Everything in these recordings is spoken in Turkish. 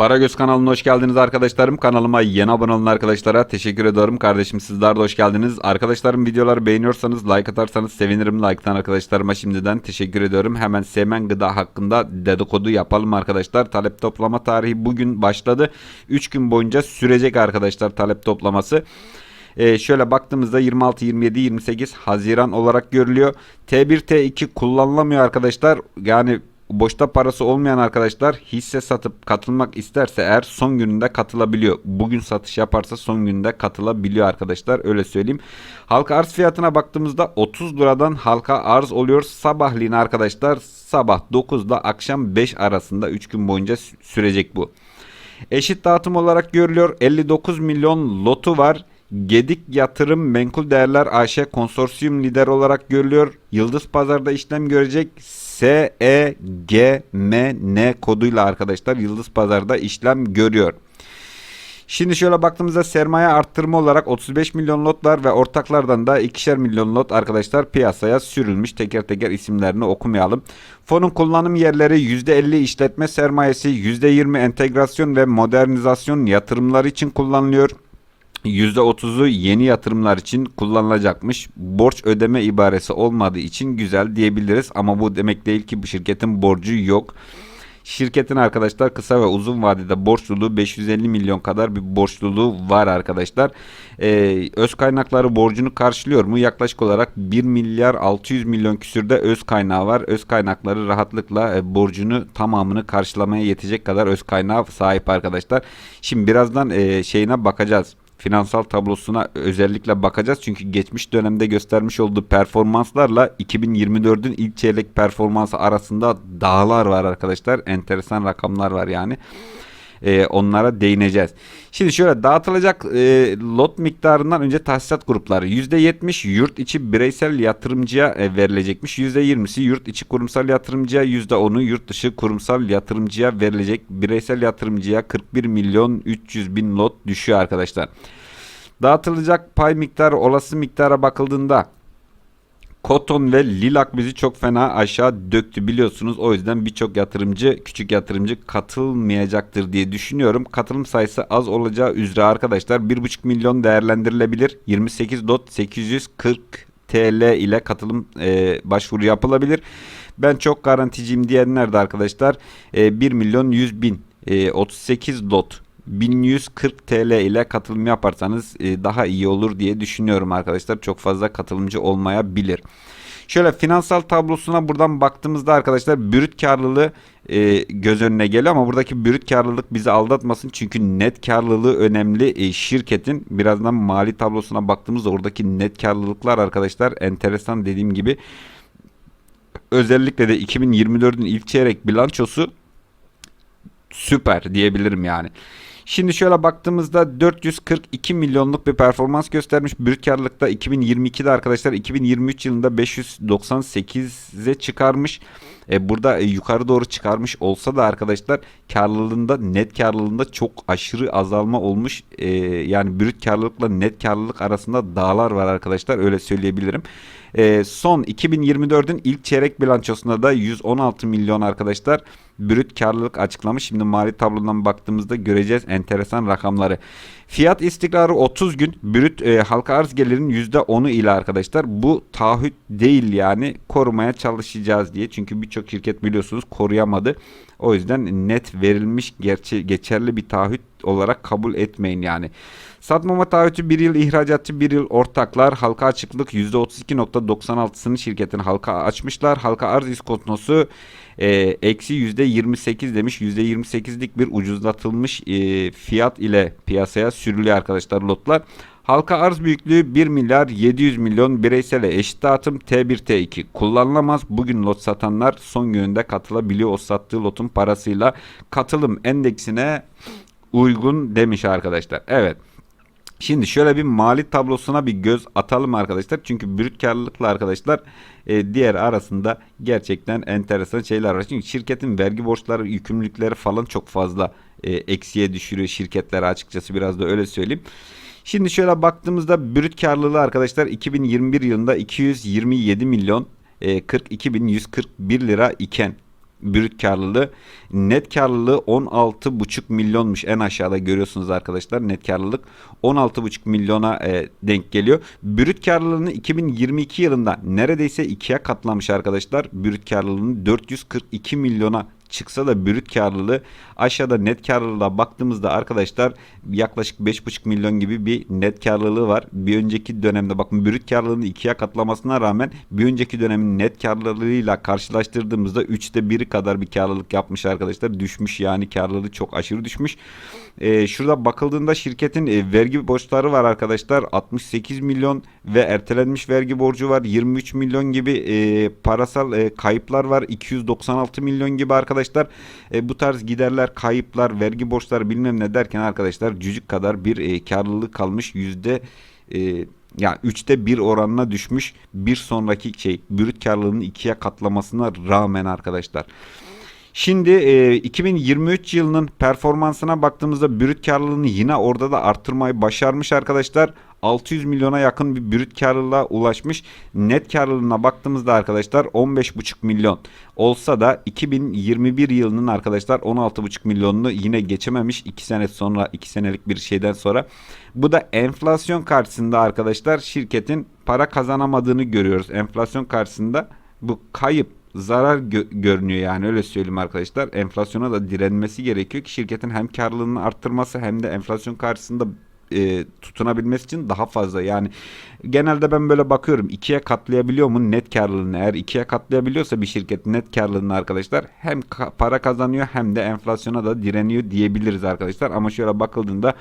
Paragöz kanalına hoş geldiniz arkadaşlarım. Kanalıma yeni abone olan arkadaşlara teşekkür ediyorum. Kardeşim sizler de hoş geldiniz. Arkadaşlarım videoları beğeniyorsanız like atarsanız sevinirim. Like'tan arkadaşlarıma şimdiden teşekkür ediyorum. Hemen Semen Gıda hakkında dedikodu yapalım arkadaşlar. Talep toplama tarihi bugün başladı. 3 gün boyunca sürecek arkadaşlar talep toplaması. Ee, şöyle baktığımızda 26, 27, 28 Haziran olarak görülüyor. T1, T2 kullanılamıyor arkadaşlar. Yani boşta parası olmayan arkadaşlar hisse satıp katılmak isterse eğer son gününde katılabiliyor. Bugün satış yaparsa son gününde katılabiliyor arkadaşlar öyle söyleyeyim. Halka arz fiyatına baktığımızda 30 liradan halka arz oluyor. Sabahleyin arkadaşlar sabah 9'da akşam 5 arasında 3 gün boyunca sü- sürecek bu. Eşit dağıtım olarak görülüyor. 59 milyon lotu var. Gedik Yatırım Menkul Değerler AŞ konsorsiyum lider olarak görülüyor. Yıldız Pazar'da işlem görecek. SEGMN koduyla arkadaşlar Yıldız Pazar'da işlem görüyor. Şimdi şöyle baktığımızda sermaye arttırma olarak 35 milyon lot var ve ortaklardan da 2'şer milyon lot arkadaşlar piyasaya sürülmüş. Teker teker isimlerini okumayalım. Fonun kullanım yerleri %50 işletme sermayesi, %20 entegrasyon ve modernizasyon yatırımları için kullanılıyor. %30'u yeni yatırımlar için kullanılacakmış. Borç ödeme ibaresi olmadığı için güzel diyebiliriz ama bu demek değil ki bu şirketin borcu yok. Şirketin arkadaşlar kısa ve uzun vadede borçluluğu 550 milyon kadar bir borçluluğu var arkadaşlar. Ee, öz kaynakları borcunu karşılıyor mu? Yaklaşık olarak 1 milyar 600 milyon küsürde öz kaynağı var. Öz kaynakları rahatlıkla e, borcunu tamamını karşılamaya yetecek kadar öz kaynağı sahip arkadaşlar. Şimdi birazdan e, şeyine bakacağız finansal tablosuna özellikle bakacağız. Çünkü geçmiş dönemde göstermiş olduğu performanslarla 2024'ün ilk çeyrek performansı arasında dağlar var arkadaşlar. Enteresan rakamlar var yani. Ee, onlara değineceğiz. Şimdi şöyle dağıtılacak e, lot miktarından önce tahsisat grupları %70 yurt içi bireysel yatırımcıya e, verilecekmiş. %20'si yurt içi kurumsal yatırımcıya, %10'u yurt dışı kurumsal yatırımcıya verilecek. Bireysel yatırımcıya 41 milyon 300 bin lot düşüyor arkadaşlar. Dağıtılacak pay miktarı olası miktara bakıldığında Koton ve Lilak bizi çok fena aşağı döktü biliyorsunuz. O yüzden birçok yatırımcı, küçük yatırımcı katılmayacaktır diye düşünüyorum. Katılım sayısı az olacağı üzere arkadaşlar 1,5 milyon değerlendirilebilir. 28 dot 840 TL ile katılım e, başvuru yapılabilir. Ben çok garanticiyim diyenler de arkadaşlar e, 1 milyon 100 bin e, 38 dot 1140 TL ile katılım yaparsanız e, daha iyi olur diye düşünüyorum arkadaşlar. Çok fazla katılımcı olmayabilir. Şöyle finansal tablosuna buradan baktığımızda arkadaşlar brüt karlılığı e, göz önüne geliyor ama buradaki brüt karlılık bizi aldatmasın. Çünkü net karlılığı önemli e, şirketin. Birazdan mali tablosuna baktığımızda oradaki net karlılıklar arkadaşlar enteresan dediğim gibi. Özellikle de 2024'ün ilk çeyrek bilançosu süper diyebilirim yani. Şimdi şöyle baktığımızda 442 milyonluk bir performans göstermiş. Brüt karlılıkta 2022'de arkadaşlar 2023 yılında 598'e çıkarmış. E, burada e, yukarı doğru çıkarmış olsa da arkadaşlar karlılığında net karlılığında çok aşırı azalma olmuş. E, yani brüt karlılıkla net karlılık arasında dağlar var arkadaşlar öyle söyleyebilirim. E, son 2024'ün ilk çeyrek bilançosunda da 116 milyon arkadaşlar brüt karlılık açıklamış. Şimdi mali tablodan baktığımızda göreceğiz enteresan rakamları. Fiyat istikrarı 30 gün brüt e, halka arz gelirinin %10'u ile arkadaşlar. Bu taahhüt değil yani korumaya çalışacağız diye. Çünkü birçok şirket biliyorsunuz koruyamadı. O yüzden net verilmiş gerçi, geçerli bir taahhüt olarak kabul etmeyin yani. Satmama taahhütü 1 yıl ihracatçı 1 yıl ortaklar halka açıklık %32.96'sını şirketin halka açmışlar. Halka arz iskontnosu e, eksi %28 demiş. %28'lik bir ucuzlatılmış e, fiyat ile piyasaya sürülüyor arkadaşlar lotlar. Halka arz büyüklüğü 1 milyar 700 milyon bireysele eşit dağıtım T1 T2 kullanılamaz. Bugün lot satanlar son gününde katılabiliyor o sattığı lotun parasıyla katılım endeksine uygun demiş arkadaşlar. Evet. Şimdi şöyle bir mali tablosuna bir göz atalım arkadaşlar. Çünkü brüt karlılıkla arkadaşlar e, diğer arasında gerçekten enteresan şeyler var. Çünkü şirketin vergi borçları, yükümlülükleri falan çok fazla e, eksiye düşürüyor şirketleri açıkçası biraz da öyle söyleyeyim. Şimdi şöyle baktığımızda brüt karlılığı arkadaşlar 2021 yılında 227 milyon e, 42.141 lira iken brüt karlılığı. Net karlılığı 16,5 milyonmuş en aşağıda görüyorsunuz arkadaşlar. Net karlılık 16,5 milyona e, denk geliyor. Brüt karlılığını 2022 yılında neredeyse ikiye katlamış arkadaşlar. Brüt karlılığını 442 milyona çıksa da brüt karlılığı aşağıda net karlılığa baktığımızda arkadaşlar yaklaşık 5,5 milyon gibi bir net karlılığı var. Bir önceki dönemde bakın brüt karlılığını ikiye katlamasına rağmen bir önceki dönemin net karlılığıyla karşılaştırdığımızda 3'te 1'i kadar bir karlılık yapmış arkadaşlar. Düşmüş yani karlılığı çok aşırı düşmüş. Ee, şurada bakıldığında şirketin e, vergi borçları var arkadaşlar. 68 milyon ve ertelenmiş vergi borcu var. 23 milyon gibi e, parasal e, kayıplar var. 296 milyon gibi arkadaşlar. E, bu tarz giderler, kayıplar, vergi borçları bilmem ne derken arkadaşlar cücük kadar bir e, karlılık kalmış. Yüzde e, ya 3'te 1 oranına düşmüş. Bir sonraki şey brüt karlılığının ikiye katlamasına rağmen arkadaşlar. Şimdi e, 2023 yılının performansına baktığımızda brüt karlılığını yine orada da arttırmayı başarmış arkadaşlar. 600 milyona yakın bir brüt karlılığa ulaşmış. Net karlılığına baktığımızda arkadaşlar 15,5 milyon olsa da 2021 yılının arkadaşlar 16,5 milyonunu yine geçememiş 2 sene sonra 2 senelik bir şeyden sonra. Bu da enflasyon karşısında arkadaşlar şirketin para kazanamadığını görüyoruz. Enflasyon karşısında bu kayıp zarar gö- görünüyor yani öyle söyleyeyim arkadaşlar. Enflasyona da direnmesi gerekiyor ki şirketin hem karlılığını arttırması hem de enflasyon karşısında e, tutunabilmesi için daha fazla. Yani genelde ben böyle bakıyorum ikiye katlayabiliyor mu net karlılığını? Eğer ikiye katlayabiliyorsa bir şirket net karlılığını arkadaşlar hem ka- para kazanıyor hem de enflasyona da direniyor diyebiliriz arkadaşlar. Ama şöyle bakıldığında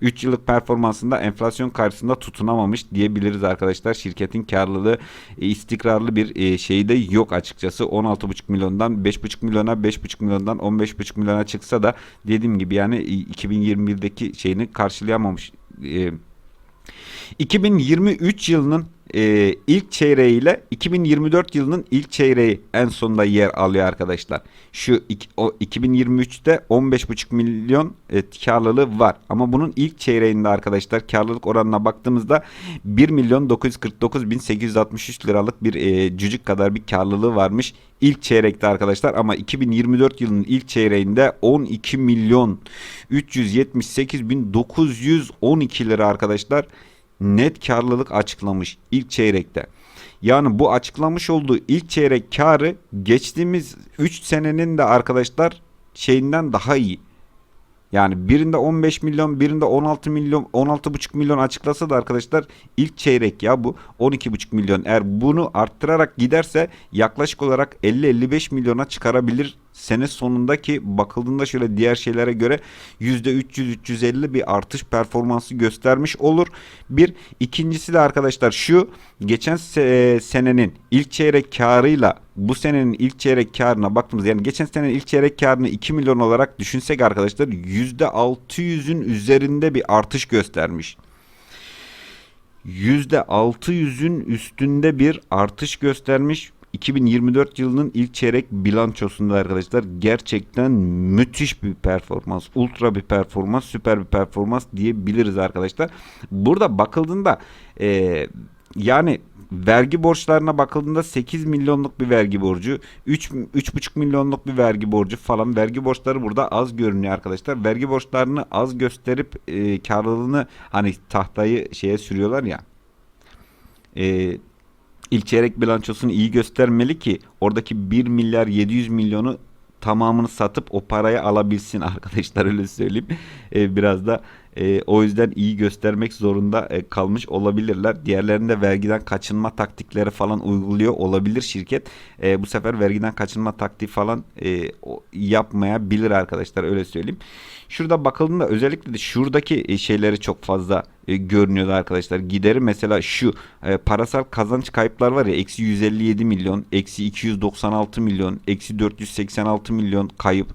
3 yıllık performansında enflasyon karşısında tutunamamış diyebiliriz arkadaşlar. Şirketin karlılığı e, istikrarlı bir e, şeyi de yok açıkçası. 16,5 milyondan 5,5 milyona 5,5 milyondan 15,5 milyona çıksa da dediğim gibi yani 2021'deki şeyini karşılayamamış e, 2023 yılının e, ilk çeyreğiyle 2024 yılının ilk çeyreği en sonda yer alıyor arkadaşlar. Şu iki- o 2023'te 15,5 milyon e, karlılığı var. Ama bunun ilk çeyreğinde arkadaşlar karlılık oranına baktığımızda 1 milyon 949 bin 863 liralık bir e, cücük kadar bir karlılığı varmış. İlk çeyrekte arkadaşlar ama 2024 yılının ilk çeyreğinde 12 milyon 378 bin 912 lira arkadaşlar net karlılık açıklamış ilk çeyrekte. Yani bu açıklamış olduğu ilk çeyrek karı geçtiğimiz 3 senenin de arkadaşlar şeyinden daha iyi. Yani birinde 15 milyon, birinde 16 milyon, 16,5 milyon açıklasa da arkadaşlar ilk çeyrek ya bu 12,5 milyon. Eğer bunu arttırarak giderse yaklaşık olarak 50-55 milyona çıkarabilir. Sene sonundaki bakıldığında şöyle diğer şeylere göre %300-350 bir artış performansı göstermiş olur. Bir ikincisi de arkadaşlar şu geçen se- senenin ilk çeyrek karıyla bu senenin ilk çeyrek karına baktığımız yani geçen senenin ilk çeyrek karını 2 milyon olarak düşünsek arkadaşlar %600'ün üzerinde bir artış göstermiş. %600'ün üstünde bir artış göstermiş. 2024 yılının ilk çeyrek bilançosunda arkadaşlar gerçekten müthiş bir performans, ultra bir performans, süper bir performans diyebiliriz arkadaşlar. Burada bakıldığında e, yani vergi borçlarına bakıldığında 8 milyonluk bir vergi borcu, 3 3,5 milyonluk bir vergi borcu falan vergi borçları burada az görünüyor arkadaşlar. Vergi borçlarını az gösterip e, karlılığını hani tahtayı şeye sürüyorlar ya. E, ilk çeyrek bilançosunu iyi göstermeli ki oradaki 1 milyar 700 milyonu tamamını satıp o parayı alabilsin arkadaşlar öyle söyleyeyim. Ee, biraz da e, o yüzden iyi göstermek zorunda e, kalmış olabilirler. Diğerlerinde vergiden kaçınma taktikleri falan uyguluyor olabilir şirket. E, bu sefer vergiden kaçınma taktiği falan e, yapmayabilir arkadaşlar öyle söyleyeyim. Şurada bakıldığında özellikle de şuradaki e, şeyleri çok fazla e, görünüyordu arkadaşlar. Gideri mesela şu e, parasal kazanç kayıplar var ya eksi 157 milyon, eksi 296 milyon, eksi 486 milyon kayıp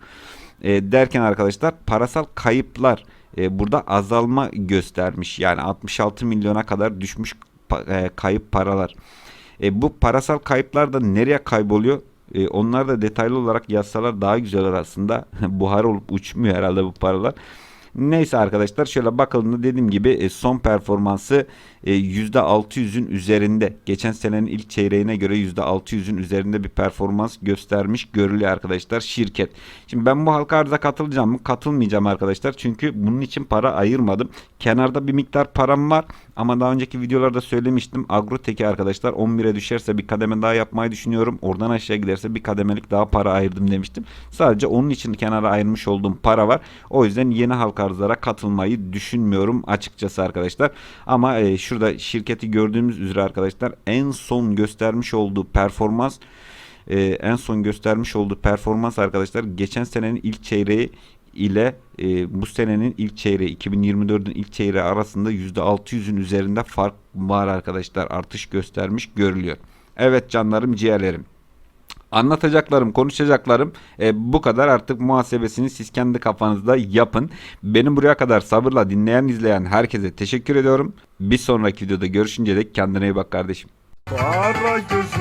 e, derken arkadaşlar parasal kayıplar e, burada azalma göstermiş. Yani 66 milyona kadar düşmüş e, kayıp paralar. E, bu parasal kayıplar da nereye kayboluyor? E, onlar da detaylı olarak yazsalar daha güzel olur aslında. Buhar olup uçmuyor herhalde bu paralar. Neyse arkadaşlar şöyle bakıldığında dediğim gibi e, son performansı e, %600'ün üzerinde. Geçen senenin ilk çeyreğine göre %600'ün üzerinde bir performans göstermiş görülüyor arkadaşlar şirket. Şimdi ben bu halka arıza katılacağım mı? Katılmayacağım arkadaşlar. Çünkü bunun için para ayırmadım. Kenarda bir miktar param var. Ama daha önceki videolarda söylemiştim. Agroteki arkadaşlar 11'e düşerse bir kademe daha yapmayı düşünüyorum. Oradan aşağı giderse bir kademelik daha para ayırdım demiştim. Sadece onun için kenara ayırmış olduğum para var. O yüzden yeni halka arzlara katılmayı düşünmüyorum açıkçası arkadaşlar. Ama e, şurada şirketi gördüğümüz üzere arkadaşlar en son göstermiş olduğu performans e, en son göstermiş olduğu performans arkadaşlar geçen senenin ilk çeyreği ile e, bu senenin ilk çeyreği 2024'ün ilk çeyreği arasında %600'ün üzerinde fark var arkadaşlar artış göstermiş görülüyor. Evet canlarım ciğerlerim. Anlatacaklarım, konuşacaklarım e, bu kadar artık muhasebesini siz kendi kafanızda yapın. Benim buraya kadar sabırla dinleyen, izleyen herkese teşekkür ediyorum. Bir sonraki videoda görüşünce dek kendine iyi bak kardeşim. Para gözün